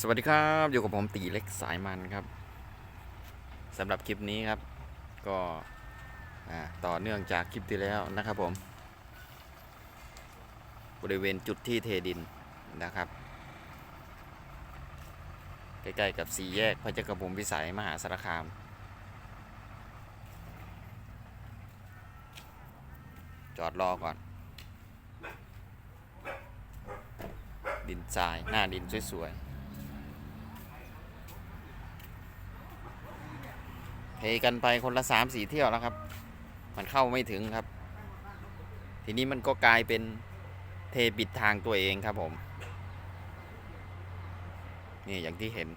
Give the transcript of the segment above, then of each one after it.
สวัสดีครับอยู่กับผมตีเล็กสายมันครับสำหรับคลิปนี้ครับ ก็ต่อเนื่องจากคลิปที่แล้วนะครับผม บริเวณจุดที่เทดินนะครับ ใกล้ๆกับสี่แยกพระเจ้ากระผมวิสัยมหาสารคาม จอดรอก่อน ดินทรายหน้าดินสวยๆ เท กันไปคนละสามสี่เที่ยวแล้วครับ มันเข้าไม่ถึงครับ ทีนี้มันก็กลายเป็นเทปิดทางตัวเองครับผม นี่อย่างที่เห็น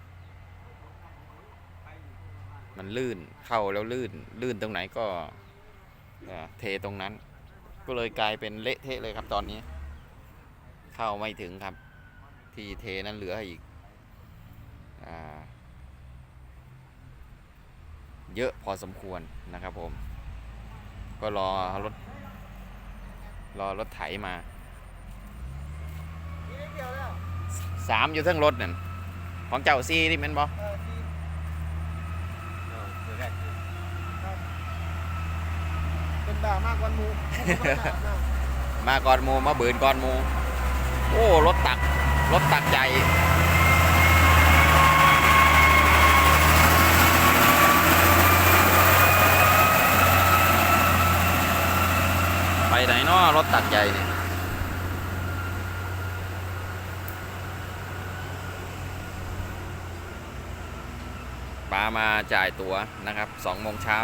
มันลื่นเข้าแล้วลื่น ลื่นตรงไหนก็เทตรงนั้น ก็เลยกลายเป็นเละเทะเลยครับตอนนี้ เข้าไม่ถึงครับ ที่เทนั้นเหลืออีกอ่า เยอะพอสมควรนะครับผม ก็รอรถรอรถไถมานี่เดียวแล้วสามอยู่เทั้งรถนั่นของเจ้าซีนี่แมันบอเออที่เป็นด่ามากกวันหมูผู้คนมาหนาหน้ามาก่อนหมูมาเบืนก่อนหมู โอ้รถตักรถตักใหญ่ ไปไหนเนาะรถตักใหญ่เนี่ยปามาจ่ายตั๋วนะครับสองโมงเช้า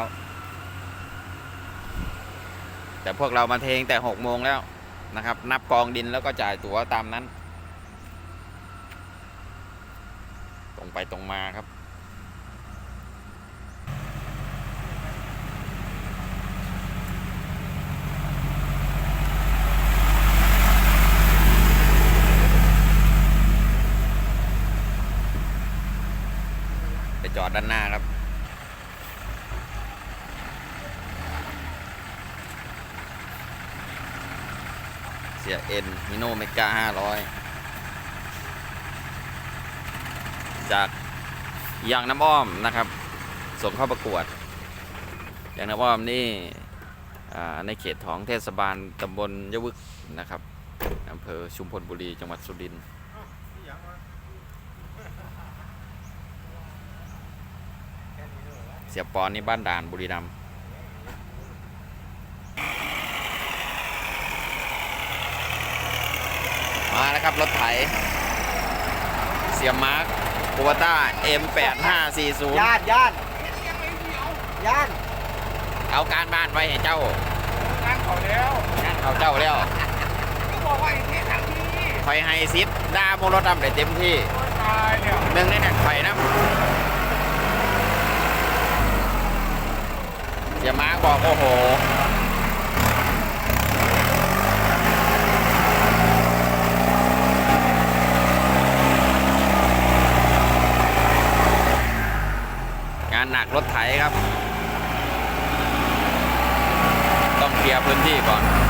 แต่พวกเรามาเทงแต่หกโมงแล้วนะครับ นับกองดินแล้วก็จ่ายตั๋วตามนั้น ตรงไปตรงมาครับ อดด้านหน้าครับ เสียเอ็นมิโนเมกาห้าร้อยจากยางน้ำอ้อมนะครับส่งเข้าประกวดยางน้ำอ้อมนี่ในเขตของเทศบาลตำบลยะวึกนะครับอำเภอชุมพลบุรีจังหวัดสุรินทร์ สียปอนนี่บ้านด่านบุรีรัมย์มาแล้วครับ รถไถ เสียมาร์คโควต้า M8540 ย่านย่านย่านเอาการบ้านไว้ให้เจ้างานเขาแล้วงานเขาเจ้าแล้วก็บอกว่าอย่างนี้ทางนี้ไฟไฮซิดด่าโมรถดำได้เต็มที่โอ้ยตายเนี่ยหนึ่งในนั้นไฟนะ เสียมาร์ค บอกโอ้โห งานหนักรถไถครับ ต้องเคลียร์พื้นที่ก่อน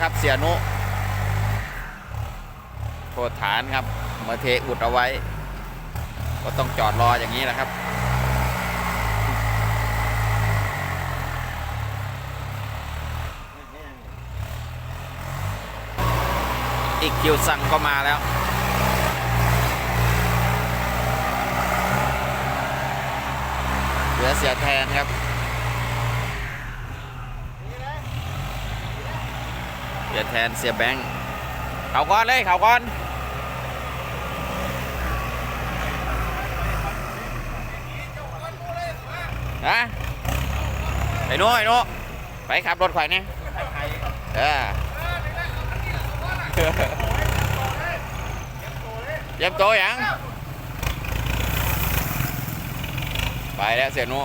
ครับ เสียนุโทษฐานครับมาเทอุดเอาไว้ ก็ต้องจอดรออย่างนี้แหละครับ อีกคิวสั่งก็มาแล้วเหลือเสียแทนครับ เปลี่ยแทนเสียแบงค์เขาก่อนเลยเขาก่อนฮะไอ้นู้ไอ้นู้ไปขับรถข่เนี่ยเออเย็บโตวยังไปแล้วเสียหนุ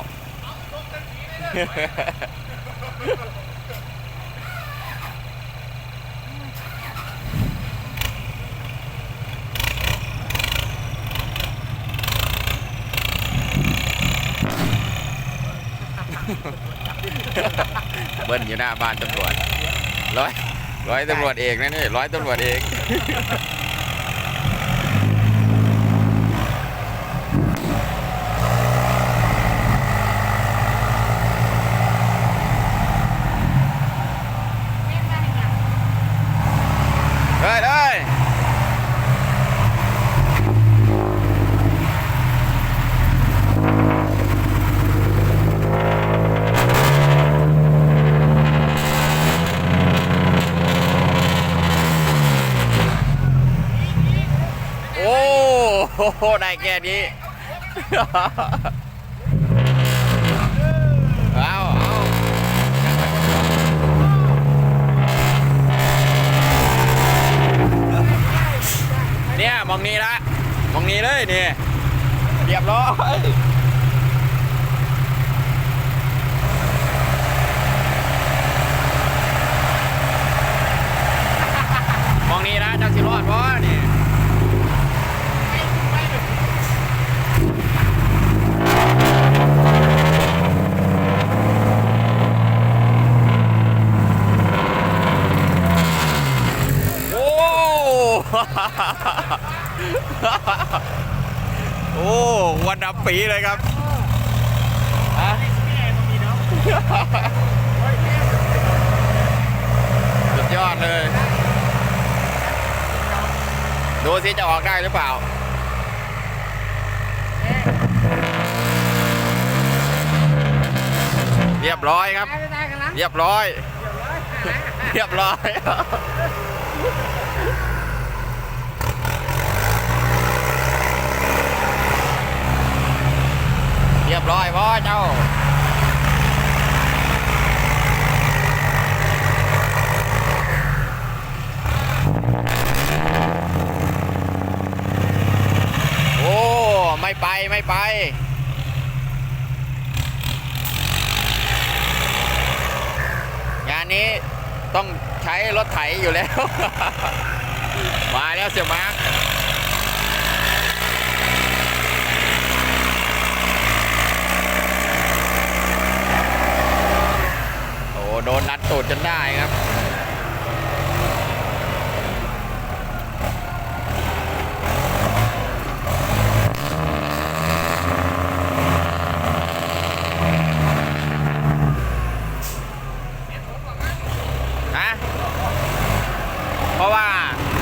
เบิ้ลอยู่หน้าบ้านตำรวจร้อยร้อยตำรวจเอกนะนี่ร้อยตำรวจเอก เฮ้ยเฮ้ยโอ้ โห ได้แค่นี้ เอาเอาเนี่ยมองนี้ละมองนี้เลยนี่เรียบร้อยมองนี้ละจักสิรอดเพราะนี่ โอ้ โอ้วันดับ ปีเลยครับฮะสุดยอดเลย ดูสิจะออกได้หรือเปล่าเรียบร้อยครับ เรียบร้อย เรียบร้อย รียบร้อยพ่อเจ้าโอ้ไม่ไปไม่ไป งานนี้ต้องใช้รถไถอยู่แล้ว มาแล้วเสียมาร์คโอ้โดนนัดตูดจนได้ครับ ฮะเพราะว่า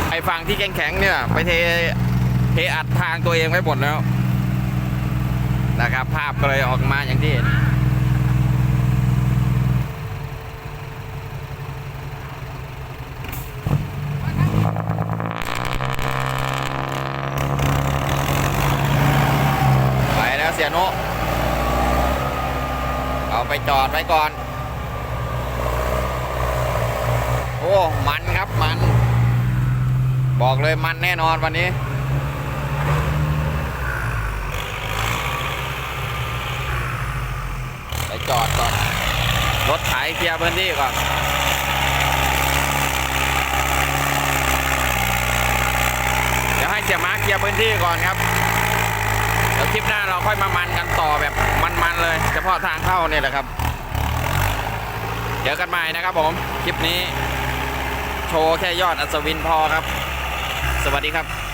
ไอ้ฝั่งที่ แข็งๆเนี่ยไปเทเทอัดทางตัวเองไว้หมดแล้วนะครับ ภาพก็เลยออกมาอย่างที่เห็นไปแล้วเสียโนเอาไปจอดไว้ก่อน โอ้ มันครับ มัน บอกเลยมันแน่นอนวันนี้ ไปจอดก่อน รถไถเคลียร์พื้นที่ก่อนเดี๋ยวให้เสียมาเคลียร์พื้นที่ก่อนครับ เดี๋ยวคลิปหน้าเราค่อยมามันกันต่อแบบมันๆเลย เฉพาะทางเข้าเนี่ยแหละครับเจอกันใหม่นะครับผม คลิปนี้ โชว์แค่ยอดอัศวินพอครับ สวัสดีครับ